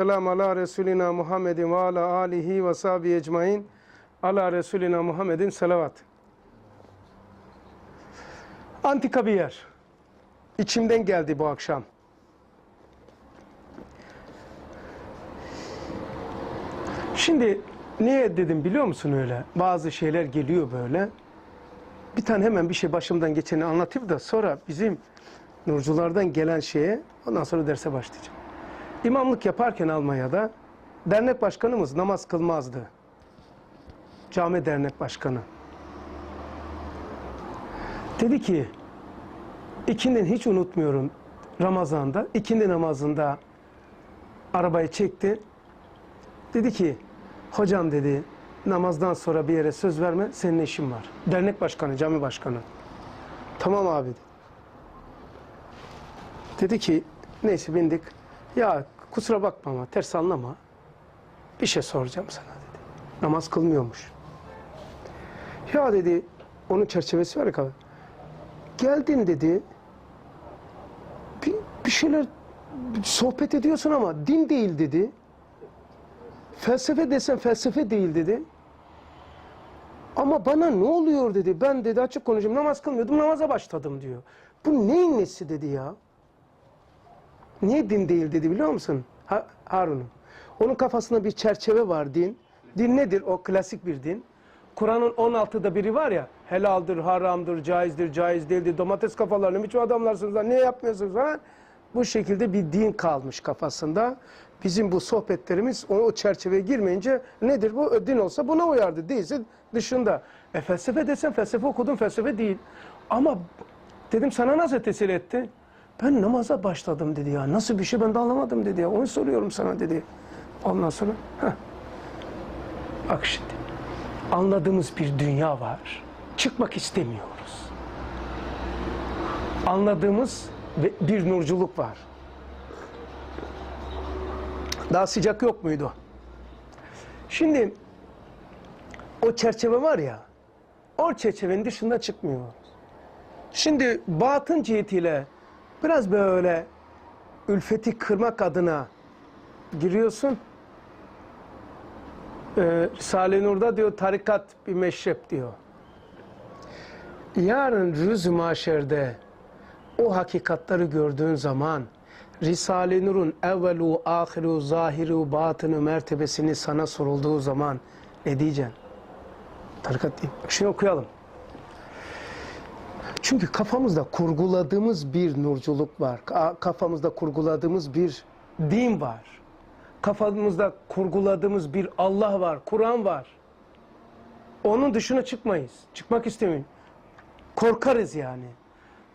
Selam ala Resulina Muhammedin ve ala alihi ve sahbihi ecmain. Ala Resulina Muhammedin selavat. Antika bir yer. İçimden geldi bu akşam. Şimdi niye dedim biliyor musun öyle? Bazı şeyler geliyor böyle. Bir tane hemen bir şey başımdan geçeni anlatayım da sonra bizim nurculardan gelen şeye ondan sonra derse başlayacağım. İmamlık yaparken Almanya'da dernek başkanımız namaz kılmazdı. Cami dernek başkanı. Dedi ki ikindin hiç unutmuyorum Ramazan'da ikindi namazında arabayı çekti. Dedi ki hocam dedi namazdan sonra bir yere söz verme senin işin var. Dernek başkanı, cami başkanı. Tamam abi dedi. Dedi ki neyse bindik. Ya kusura bakma ama ters anlama. Bir şey soracağım sana dedi. Namaz kılmıyormuş. Ya dedi onun çerçevesi var ya. Geldin dedi. Bir, bir şeyler sohbet ediyorsun ama din değil dedi. Felsefe desen felsefe değil dedi. Ama bana ne oluyor dedi. Ben dedi açık konuşayım namaz kılmıyordum namaza başladım diyor. Bu neyin nesi dedi ya. Niye din değil dedi biliyor musun ha, Harun'um? Onun kafasında bir çerçeve var din. Din nedir? O klasik bir din. Kur'an'ın 16'da biri var ya helaldir, haramdır, caizdir, caiz değildir. Domates kafalarını birçok adamlarsınız lan niye yapmıyorsunuz falan. Bu şekilde bir din kalmış kafasında. Bizim bu sohbetlerimiz o, o çerçeveye girmeyince nedir bu? Din olsa buna uyardı. Değilse dışında. E felsefe desen felsefe okudum felsefe değil. Ama dedim sana nasıl tesir etti? Ben namaza başladım dedi ya. Nasıl bir şey ben de anlamadım dedi ya. Onu soruyorum sana dedi. Ondan sonra heh. bak şimdi anladığımız bir dünya var. Çıkmak istemiyoruz. Anladığımız bir nurculuk var. Daha sıcak yok muydu? Şimdi o çerçeve var ya, o çerçevenin dışında çıkmıyoruz. Şimdi batın cihetiyle biraz böyle ülfeti kırmak adına giriyorsun. Ee, Risale-i Nur'da diyor tarikat bir meşrep diyor. Yarın rüz-ü maşerde o hakikatları gördüğün zaman Risale-i Nur'un evvelu, ahiru, zahiru, batını, mertebesini sana sorulduğu zaman ne diyeceksin? Tarikat değil. Şimdi okuyalım. Çünkü kafamızda kurguladığımız bir nurculuk var. Ka- Kafamızda kurguladığımız bir din var. Kafamızda kurguladığımız bir Allah var, Kur'an var. Onun dışına çıkmayız. Çıkmak istemiyoruz. Korkarız yani.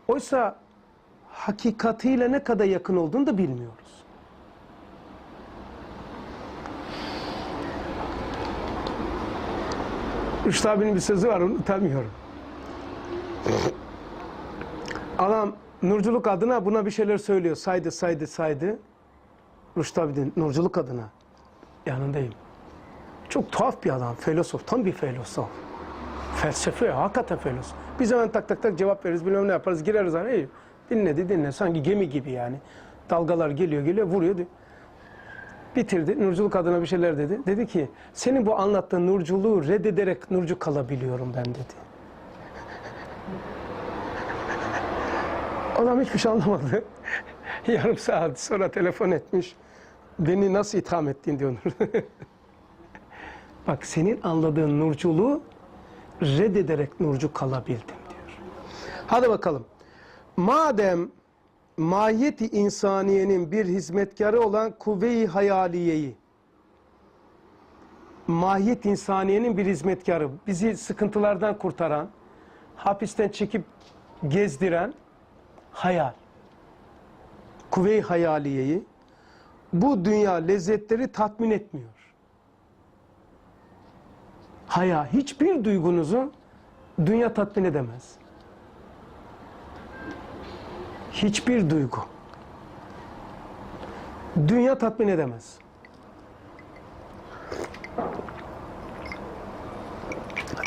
Oysa hakikatiyle ne kadar yakın olduğunu da bilmiyoruz. Rüştü abinin bir sözü var, unutamıyorum. Adam nurculuk adına buna bir şeyler söylüyor. Saydı, saydı, saydı. Rüştü abi de nurculuk adına yanındayım. Çok tuhaf bir adam, filozof, tam bir filozof. Felsefe, hakikaten filozof. Biz hemen tak tak tak cevap veririz, bilmem ne yaparız, gireriz hani. "Ey, dinledi, dinle. Sanki gemi gibi yani. Dalgalar geliyor, geliyor, vuruyor. Bitirdi, nurculuk adına bir şeyler dedi. Dedi ki, senin bu anlattığın nurculuğu reddederek nurcu kalabiliyorum ben dedi. Adam hiçbir şey anlamadı. Yarım saat sonra telefon etmiş. Beni nasıl itham ettin diyor. Bak senin anladığın nurculuğu reddederek nurcu kalabildim diyor. Hadi bakalım. Madem mahiyeti insaniyenin bir hizmetkarı olan kuvve-i hayaliyeyi mahiyet insaniyenin bir hizmetkarı, bizi sıkıntılardan kurtaran, hapisten çekip gezdiren hayal. Kuvve-i hayaliyeyi bu dünya lezzetleri tatmin etmiyor. Haya hiçbir duygunuzu dünya tatmin edemez. Hiçbir duygu. Dünya tatmin edemez.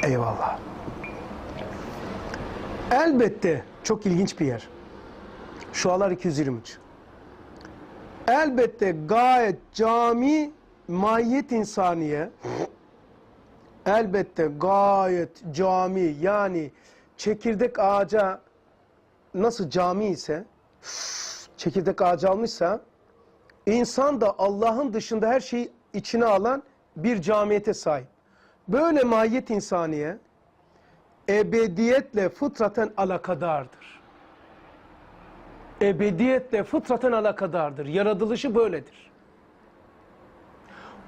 Eyvallah. Elbette çok ilginç bir yer. Şualar 223. elbette gayet cami mahiyet insaniye elbette gayet cami yani çekirdek ağaca nasıl cami ise çekirdek ağacı almışsa insan da Allah'ın dışında her şeyi içine alan bir camiyete sahip. Böyle mahiyet insaniye ebediyetle fıtraten alakadardır. Ebediyetle fıtraten alakadardır. Yaratılışı böyledir.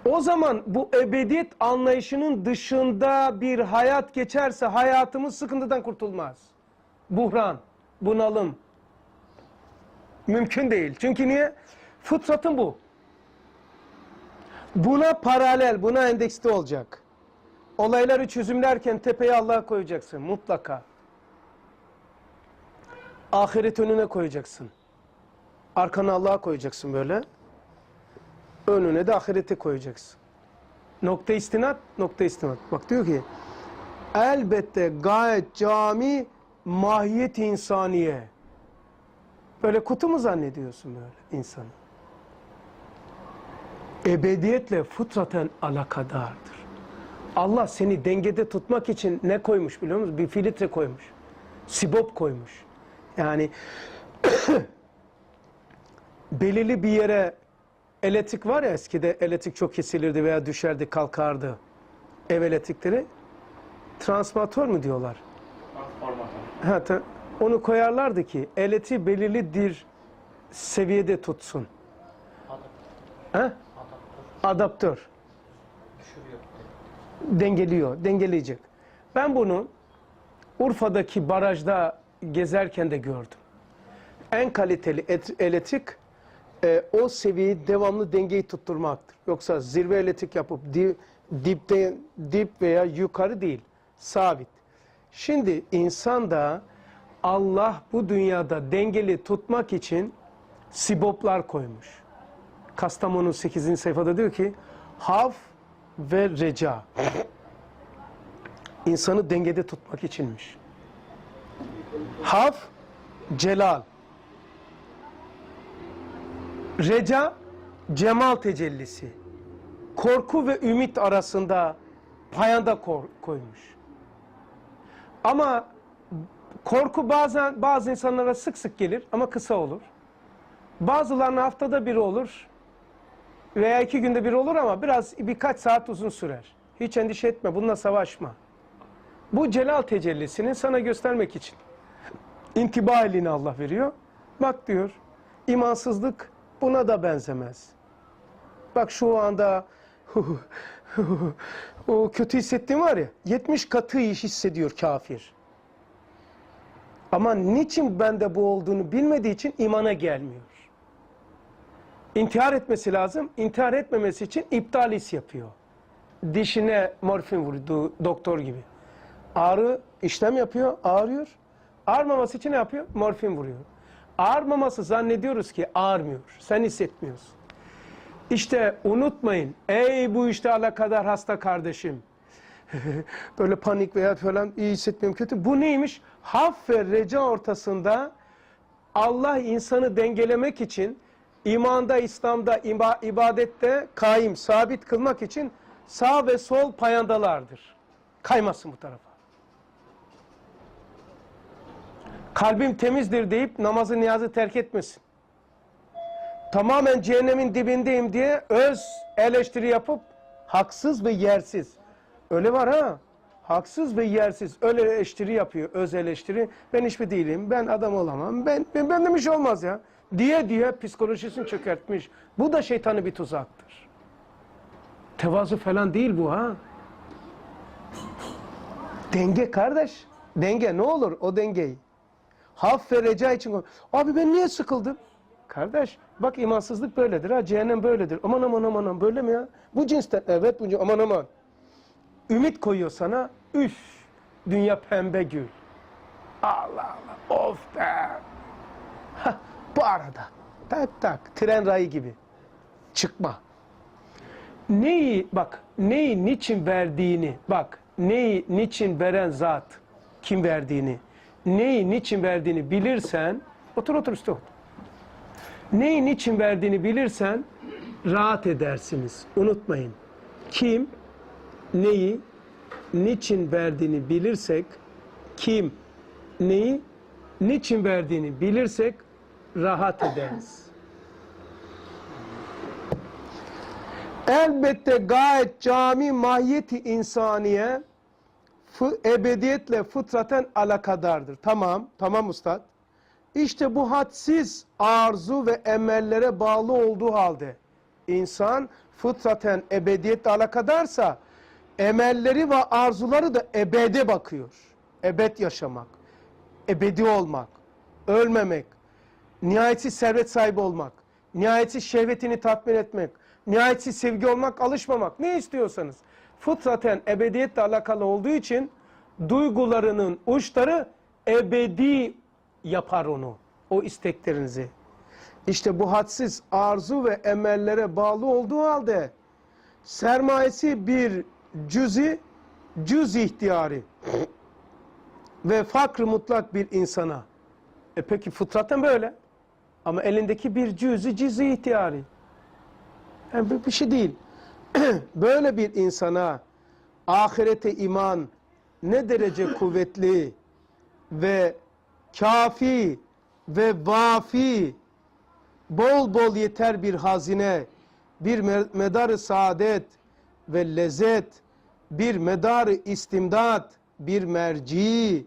O zaman bu ebediyet anlayışının dışında bir hayat geçerse hayatımız sıkıntıdan kurtulmaz. Buhran, bunalım. Mümkün değil. Çünkü niye? Fıtratın bu. Buna paralel, buna endekste olacak. Olayları çözümlerken tepeye Allah'a koyacaksın mutlaka. Ahiret önüne koyacaksın. Arkana Allah'a koyacaksın böyle. Önüne de ahirete koyacaksın. Nokta istinat, nokta istinat. Bak diyor ki elbette gayet cami mahiyet insaniye. Böyle kutu mu zannediyorsun böyle insanı? Ebediyetle fıtraten alakadardır. Allah seni dengede tutmak için ne koymuş biliyor musun? Bir filtre koymuş. Sibop koymuş. Yani belirli bir yere elektrik var ya eskide elektrik çok kesilirdi veya düşerdi kalkardı. Ev elektrikleri. Transformatör mü diyorlar? Ha, ta- onu koyarlardı ki elektriği belirli bir seviyede tutsun. Ha? Adaptör. Dengeliyor, dengeleyecek. Ben bunu Urfa'daki barajda gezerken de gördüm. En kaliteli et- elektrik e, o seviyeyi devamlı dengeyi tutturmaktır. Yoksa zirve elektrik yapıp di, dipte dip veya yukarı değil, sabit. Şimdi insan da Allah bu dünyada dengeli tutmak için siboplar koymuş. Kastamonu 8. sayfada diyor ki hav ve reca. İnsanı dengede tutmak içinmiş. Hav, celal. Reca, cemal tecellisi. Korku ve ümit arasında payanda koymuş. Ama korku bazen bazı insanlara sık sık gelir ama kısa olur. Bazılarına haftada bir olur veya iki günde bir olur ama biraz birkaç saat uzun sürer. Hiç endişe etme, bununla savaşma. Bu celal tecellisini sana göstermek için intiba elini Allah veriyor. Bak diyor, imansızlık buna da benzemez. Bak şu anda o kötü hissettiğim var ya, 70 katı iş hissediyor kafir. Ama niçin bende bu olduğunu bilmediği için imana gelmiyor. İntihar etmesi lazım. İntihar etmemesi için iptal his yapıyor. Dişine morfin vurdu doktor gibi. Ağrı işlem yapıyor, ağrıyor. Ağrımaması için ne yapıyor? Morfin vuruyor. Ağrımaması zannediyoruz ki ağrmıyor. Sen hissetmiyorsun. İşte unutmayın. Ey bu işte alakadar hasta kardeşim. Böyle panik veya falan iyi hissetmiyorum kötü. Bu neymiş? Haf ve reca ortasında Allah insanı dengelemek için imanda, İslam'da, iba- ibadette kaim, sabit kılmak için sağ ve sol payandalardır. Kaymasın bu tarafa. Kalbim temizdir deyip namazı niyazı terk etmesin. Tamamen cehennemin dibindeyim diye öz eleştiri yapıp haksız ve yersiz. Öyle var ha. Haksız ve yersiz öyle eleştiri yapıyor, öz eleştiri. Ben hiçbir değilim, ben adam olamam, ben, ben benden bir şey olmaz ya. Diye diye psikolojisini çökertmiş. Bu da şeytanı bir tuzaktır. Tevazu falan değil bu ha. Denge kardeş. Denge ne olur o dengeyi. Haf ve reca için. Abi ben niye sıkıldım? Kardeş bak imansızlık böyledir ha cehennem böyledir. Aman aman aman aman böyle mi ya? Bu cinsten evet bu aman aman. Ümit koyuyor sana. Üf dünya pembe gül. Allah Allah of be. Hah, bu arada tak tak tren rayı gibi çıkma. Neyi bak neyi niçin verdiğini bak neyi niçin veren zat kim verdiğini neyi niçin verdiğini bilirsen otur otur üstü otur. Neyin için verdiğini bilirsen rahat edersiniz. Unutmayın. Kim neyi niçin verdiğini bilirsek kim neyi niçin verdiğini bilirsek rahat ederiz. Elbette gayet cami mahiyeti insaniye ebediyetle fıtraten alakadardır. Tamam, tamam ustad. İşte bu hadsiz arzu ve emellere bağlı olduğu halde insan fıtraten ebediyetle alakadarsa emelleri ve arzuları da ebede bakıyor. Ebed yaşamak, ebedi olmak, ölmemek, nihayetsiz servet sahibi olmak, nihayetsiz şehvetini tatmin etmek, nihayetsiz sevgi olmak, alışmamak ne istiyorsanız. Fıtraten ebediyetle alakalı olduğu için duygularının uçları ebedi yapar onu, o isteklerinizi. İşte bu hadsiz arzu ve emellere bağlı olduğu halde sermayesi bir cüzi, cüz ihtiyari ve fakr mutlak bir insana. E peki fıtraten böyle. Ama elindeki bir cüzü cizi ihtiyari. Yani bir şey değil. böyle bir insana ahirete iman ne derece kuvvetli ve kafi ve vafi bol bol yeter bir hazine, bir me- medarı saadet ve lezzet, bir medarı istimdat, bir merci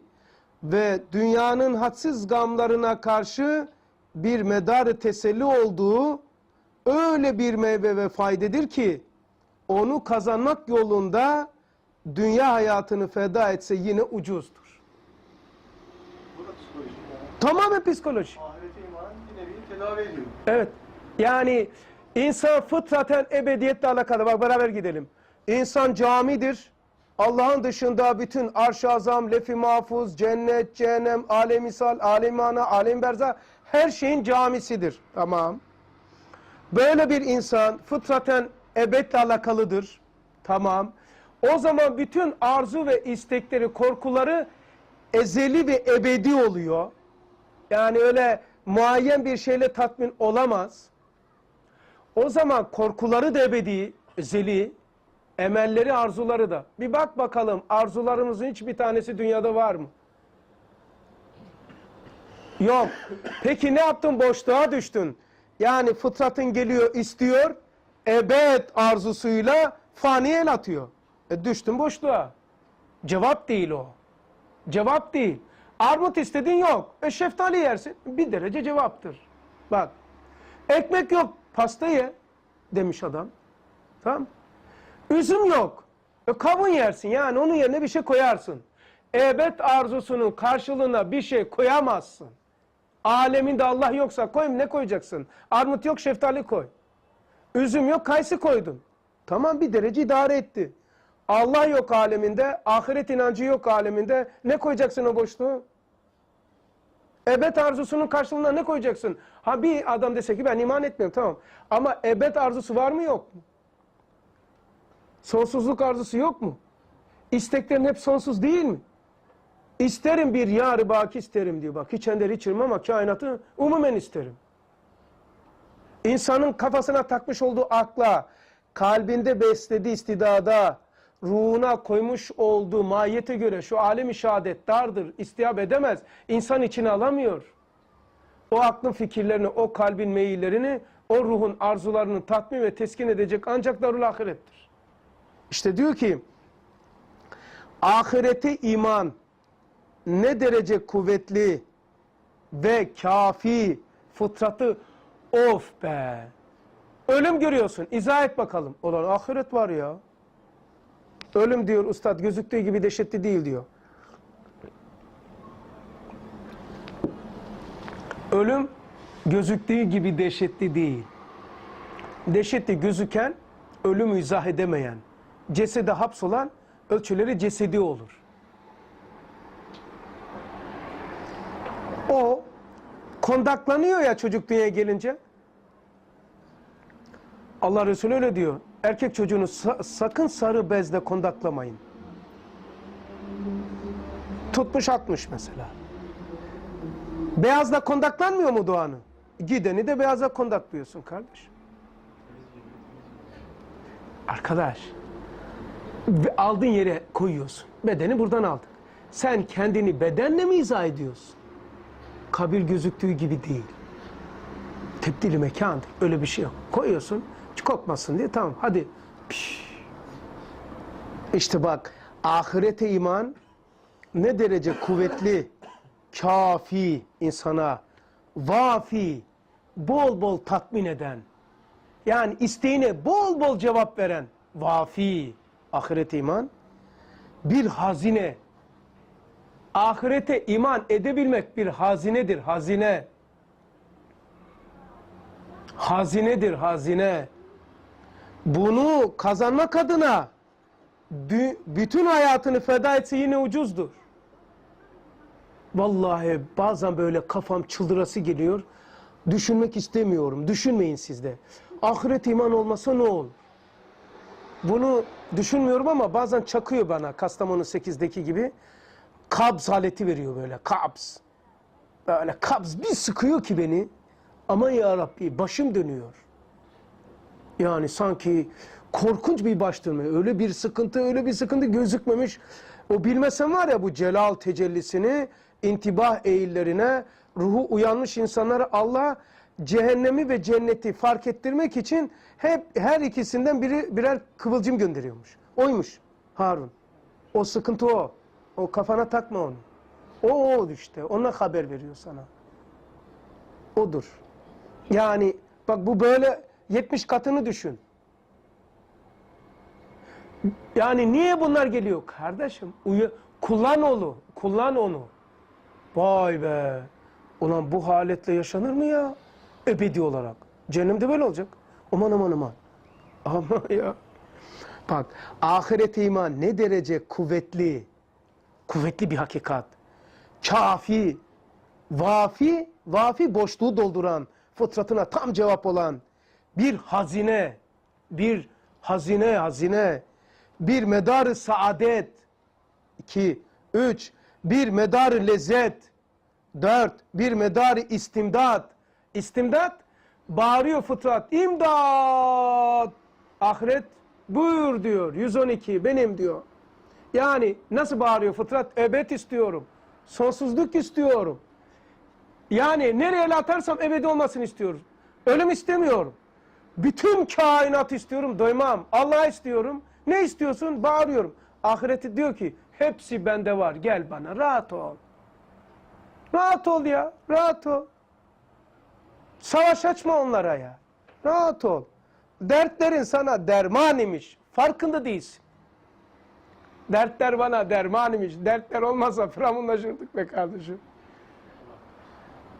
ve dünyanın hadsiz gamlarına karşı bir medarı teselli olduğu öyle bir meyve ve faydedir ki onu kazanmak yolunda dünya hayatını feda etse yine ucuzdur. Tamamen psikoloji. Evet. Yani insan fıtraten ebediyetle alakalı. Bak beraber gidelim. İnsan camidir. Allah'ın dışında bütün arş-ı azam, lef-i mahfuz, cennet, cehennem, alem misal, alem mana, alem berza her şeyin camisidir. Tamam. Böyle bir insan fıtraten ebedle alakalıdır. Tamam. O zaman bütün arzu ve istekleri, korkuları ezeli ve ebedi oluyor. Yani öyle muayyen bir şeyle tatmin olamaz. O zaman korkuları da ebedi, ezeli, emelleri, arzuları da. Bir bak bakalım arzularımızın hiçbir tanesi dünyada var mı? Yok. Peki ne yaptın? Boşluğa düştün. Yani fıtratın geliyor, istiyor, ebed arzusuyla fani el atıyor. E düştün boşluğa. Cevap değil o. Cevap değil. Armut istedin yok. E şeftali yersin. Bir derece cevaptır. Bak. Ekmek yok. Pasta ye demiş adam. Tamam. Üzüm yok. E kavun yersin. Yani onun yerine bir şey koyarsın. Ebed arzusunun karşılığına bir şey koyamazsın. Aleminde Allah yoksa koy ne koyacaksın? Armut yok şeftali koy. Üzüm yok kayısı koydun. Tamam bir derece idare etti. Allah yok aleminde, ahiret inancı yok aleminde. Ne koyacaksın o boşluğu? Ebed arzusunun karşılığında ne koyacaksın? Ha bir adam dese ki ben iman etmiyorum tamam. Ama ebed arzusu var mı yok mu? Sonsuzluk arzusu yok mu? İsteklerin hep sonsuz değil mi? İsterim bir yarı baki isterim diyor bak. Hiç ender içirim ama kainatı umumen isterim. İnsanın kafasına takmış olduğu akla, kalbinde beslediği istidada, ruhuna koymuş olduğu mahiyete göre şu alem-i şehadet dardır, istihab edemez. İnsan içine alamıyor. O aklın fikirlerini, o kalbin meyillerini, o ruhun arzularını tatmin ve teskin edecek ancak darul ahirettir. İşte diyor ki, ahirete iman ne derece kuvvetli ve kafi fıtratı of be. Ölüm görüyorsun. İzah et bakalım. Olan ahiret var ya. Ölüm diyor ustad gözüktüğü gibi dehşetli değil diyor. Ölüm gözüktüğü gibi dehşetli değil. Dehşetli gözüken ölümü izah edemeyen, cesede hapsolan ölçüleri cesedi olur. O kondaklanıyor ya çocuk dünyaya gelince. Allah Resulü öyle diyor. Erkek çocuğunu sa- sakın sarı bezle kondaklamayın. Tutmuş atmış mesela. Beyazla kondaklanmıyor mu doğanı? Gideni de beyaza kondaklıyorsun kardeş. Arkadaş, aldığın yere koyuyorsun. Bedeni buradan aldın. Sen kendini bedenle mi izah ediyorsun? Kabir gözüktüğü gibi değil. Tebdili mekandır. Öyle bir şey yok. Koyuyorsun, hiç kokmasın diye tamam hadi. Piş. İşte bak ahirete iman ne derece kuvvetli, kafi insana, vafi, bol bol tatmin eden, yani isteğine bol bol cevap veren vafi ahirete iman bir hazine. Ahirete iman edebilmek bir hazinedir, hazine. Hazinedir, hazine. Bunu kazanmak adına bütün hayatını feda etse yine ucuzdur. Vallahi bazen böyle kafam çıldırası geliyor. Düşünmek istemiyorum. Düşünmeyin siz de. Ahiret iman olmasa ne olur? Bunu düşünmüyorum ama bazen çakıyor bana Kastamonu 8'deki gibi. Kabz haleti veriyor böyle kabz. Böyle kabz bir sıkıyor ki beni. Aman ya Rabbi başım dönüyor. Yani sanki korkunç bir baş dönme. Öyle bir sıkıntı, öyle bir sıkıntı gözükmemiş. O bilmesem var ya bu celal tecellisini, intibah eğillerine, ruhu uyanmış insanlara Allah cehennemi ve cenneti fark ettirmek için hep her ikisinden biri birer kıvılcım gönderiyormuş. Oymuş Harun. O sıkıntı o. O kafana takma onu. O o işte. Ona haber veriyor sana. Odur. Yani bak bu böyle 70 katını düşün. Yani niye bunlar geliyor? Kardeşim uyu, kullan onu. Kullan onu. Vay be. Ulan bu haletle yaşanır mı ya? Ebedi olarak. Cehennemde böyle olacak. Aman aman aman. Ama ya. Bak ahiret iman ne derece kuvvetli. Kuvvetli bir hakikat. Kafi, vafi, vafi boşluğu dolduran, fıtratına tam cevap olan bir hazine, bir hazine, hazine, bir medarı saadet, iki, üç, bir medarı lezzet, dört, bir medarı istimdat, istimdat, bağırıyor fıtrat, imdat, ahiret buyur diyor, 112 benim diyor. Yani nasıl bağırıyor fıtrat? Ebed istiyorum. Sonsuzluk istiyorum. Yani nereye atarsam ebedi olmasını istiyorum. Ölüm istemiyorum. Bütün kainat istiyorum, doymam. Allah istiyorum. Ne istiyorsun? Bağırıyorum. Ahireti diyor ki, hepsi bende var. Gel bana, rahat ol. Rahat ol ya, rahat ol. Savaş açma onlara ya. Rahat ol. Dertlerin sana derman imiş. Farkında değilsin. Dertler bana derman imiş. Dertler olmasa firavunlaşırdık be kardeşim.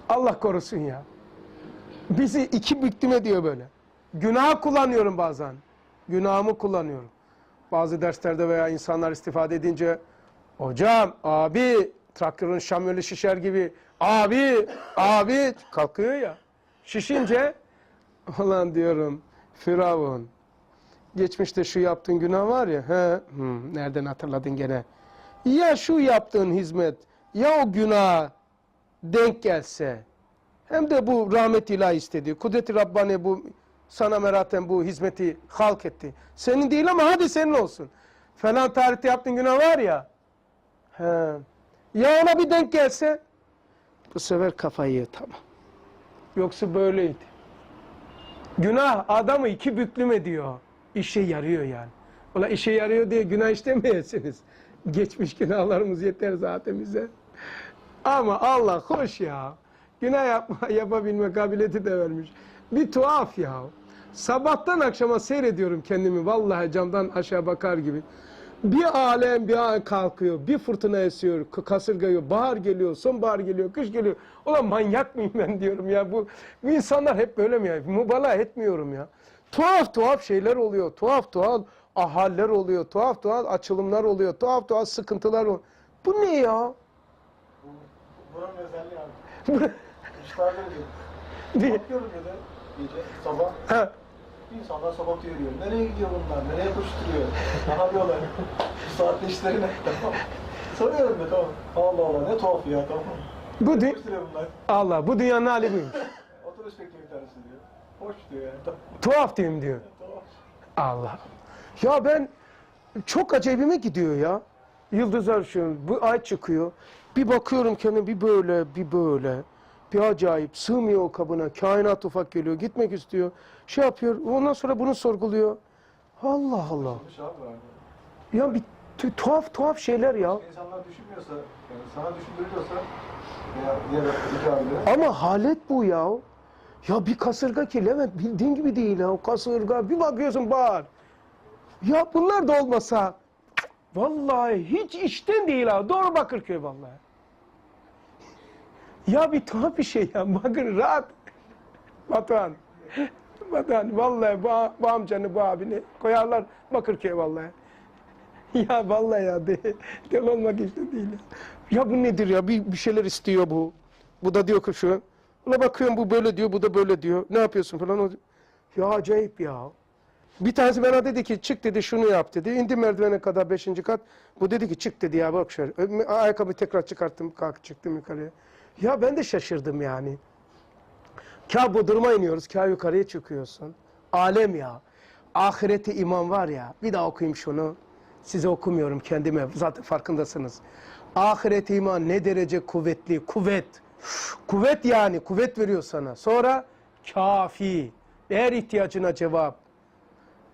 Allah korusun ya. Bizi iki büktüm ediyor böyle. Günah kullanıyorum bazen. Günahımı kullanıyorum. Bazı derslerde veya insanlar istifade edince hocam, abi, traktörün şamyonu şişer gibi abi, abi kalkıyor ya. Şişince ulan diyorum Firavun geçmişte şu yaptığın günah var ya he, hmm, nereden hatırladın gene ya şu yaptığın hizmet ya o günah denk gelse hem de bu rahmet ilahi istedi. Kudret-i Rabbani bu sana meraten bu hizmeti halk etti. Senin değil ama hadi senin olsun. Falan tarihte yaptığın günah var ya. He. Ya ona bir denk gelse bu sefer kafayı tamam. Yoksa böyleydi. Günah adamı iki büklüm ediyor. İşe yarıyor yani. Ola işe yarıyor diye günah işlemeyesiniz. Geçmiş günahlarımız yeter zaten bize. Ama Allah hoş ya. Günah yapma, yapabilme kabiliyeti de vermiş. Bir tuhaf ya. Sabahtan akşama seyrediyorum kendimi vallahi camdan aşağı bakar gibi. Bir alem bir an kalkıyor, bir fırtına esiyor, k- kasırga geliyor, bahar geliyor, sonbahar geliyor, kış geliyor. Ulan manyak mıyım ben diyorum ya. Bu, bu insanlar hep böyle mi ya? Mübalağa etmiyorum ya. Tuhaf tuhaf şeyler oluyor, tuhaf tuhaf ahaller oluyor, tuhaf tuhaf açılımlar oluyor, tuhaf tuhaf sıkıntılar oluyor. Bu ne ya? Buranın özelliği abi. Kuşlarda diyor. Bakıyorum ya da gece sabah insanlar sokakta yürüyor. Nereye gidiyor bunlar? Nereye koşturuyor? Ne yapıyorlar? Bu saatte işleri ne? Tamam. Soruyorum da tamam. Allah Allah ne tuhaf ya tamam. bu di- Koşturuyor bunlar. Allah bu dünyanın hali. Oturup polis bekliyor bir tanesi diyor. Hoş diyor yani. Tamam. Tuhaf diyeyim diyor. Allah. Ya ben çok acayibime gidiyor ya. Yıldızlar şu bu ay çıkıyor. Bir bakıyorum kendime bir böyle bir böyle. Bir acayip sığmıyor o kabına. Kainat ufak geliyor. Gitmek istiyor. Şey yapıyor. Ondan sonra bunu sorguluyor. Allah Allah. Var. Ya bir tu- tuhaf tuhaf şeyler ya. İnsanlar düşünmüyorsa, yani sana düşündürüyorsa veya diğer Ama halet bu ya. Ya bir kasırga ki Levent bildiğin gibi değil ya. Kasırga bir bakıyorsun bağır. Ya bunlar da olmasa vallahi hiç işten değil ha. Doğru Bakırköy vallahi. Ya bir tuhaf bir şey ya. Bakın rahat. Batuhan. Batuhan vallahi bu, bu amcanı bu abini koyarlar Bakırköy vallahi. Ya vallahi ya de, del olmak işte değil. Ya. ya bu nedir ya? Bir, bir şeyler istiyor bu. Bu da diyor ki şu. Ona bakıyorum bu böyle diyor, bu da böyle diyor. Ne yapıyorsun falan. O, ya acayip ya. Bir tanesi bana dedi ki çık dedi şunu yap dedi. İndi merdivene kadar beşinci kat. Bu dedi ki çık dedi ya bak şöyle. Ayakkabı tekrar çıkarttım kalk çıktım yukarıya. Ya ben de şaşırdım yani. Kâ Bodrum'a iniyoruz, kâ yukarıya çıkıyorsun. Alem ya. Ahirete iman var ya. Bir daha okuyayım şunu. Size okumuyorum kendime. Zaten farkındasınız. Ahirete iman ne derece kuvvetli. Kuvvet. Kuvvet yani. Kuvvet veriyor sana. Sonra kafi. Her ihtiyacına cevap.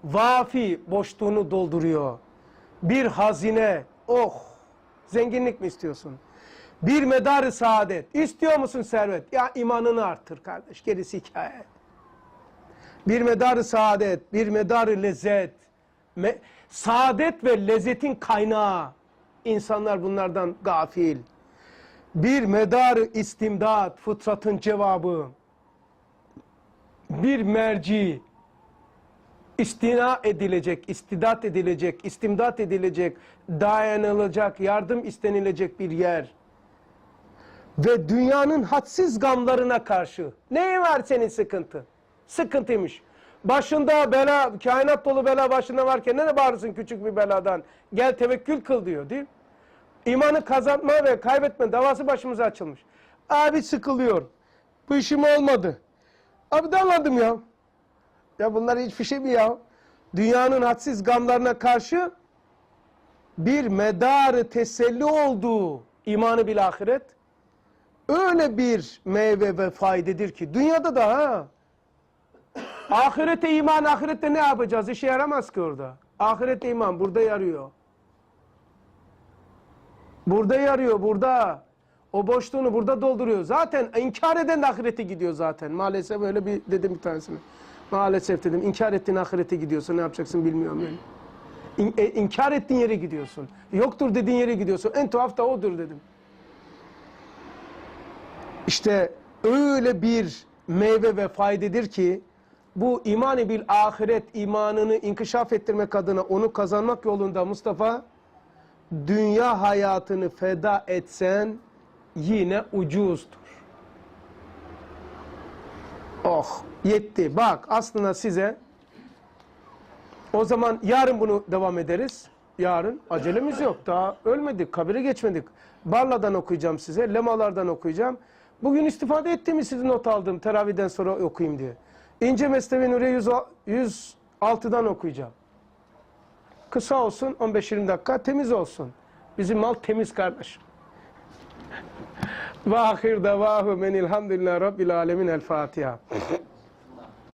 Vafi boşluğunu dolduruyor. Bir hazine. Oh. Zenginlik mi istiyorsun? Bir medarı saadet. İstiyor musun servet? Ya imanını arttır kardeş. Gerisi hikaye. Bir medarı saadet, bir medarı lezzet. Me- saadet ve lezzetin kaynağı. İnsanlar bunlardan gafil. Bir medarı istimdat, fıtratın cevabı. Bir merci, istina edilecek, istidat edilecek, istimdat edilecek, dayanılacak, yardım istenilecek bir yer. Ve dünyanın hadsiz gamlarına karşı. Neyi var senin sıkıntı? Sıkıntıymış. Başında bela, kainat dolu bela başında varken ne bağırırsın küçük bir beladan? Gel tevekkül kıl diyor değil mi? İmanı kazanma ve kaybetme davası başımıza açılmış. Abi sıkılıyor. Bu işim olmadı. Abi darladım ya. Ya bunlar hiçbir şey mi ya? Dünyanın hadsiz gamlarına karşı bir medarı teselli olduğu imanı bil ahiret öyle bir meyve ve faydedir ki. Dünyada da ha. Ahirete iman ahirette ne yapacağız? İşe yaramaz ki orada. Ahirete iman burada yarıyor. Burada yarıyor burada. O boşluğunu burada dolduruyor. Zaten inkar eden de ahirete gidiyor zaten. Maalesef öyle bir dedim bir tanesine. Maalesef dedim inkar ettiğin ahirete gidiyorsun. Ne yapacaksın bilmiyorum yani. İn, e, inkar ettiğin yere gidiyorsun. Yoktur dediğin yere gidiyorsun. En tuhaf da odur dedim İşte öyle bir meyve ve faydedir ki bu imani bil ahiret imanını inkişaf ettirmek adına onu kazanmak yolunda Mustafa dünya hayatını feda etsen yine ucuzdur. Oh yetti. Bak aslında size o zaman yarın bunu devam ederiz. Yarın acelemiz yok. Daha ölmedik, kabire geçmedik. Barla'dan okuyacağım size, Lemalardan okuyacağım. Bugün istifade ettiğimi sizi not aldım teravihden sonra okuyayım diye. İnce Mesnevi Nuriye 100 106'dan okuyacağım. Kısa olsun 15-20 dakika temiz olsun. Bizim mal temiz kardeşim. Ve ahir devahu menilhamdülillah rabbil alemin el Fatiha.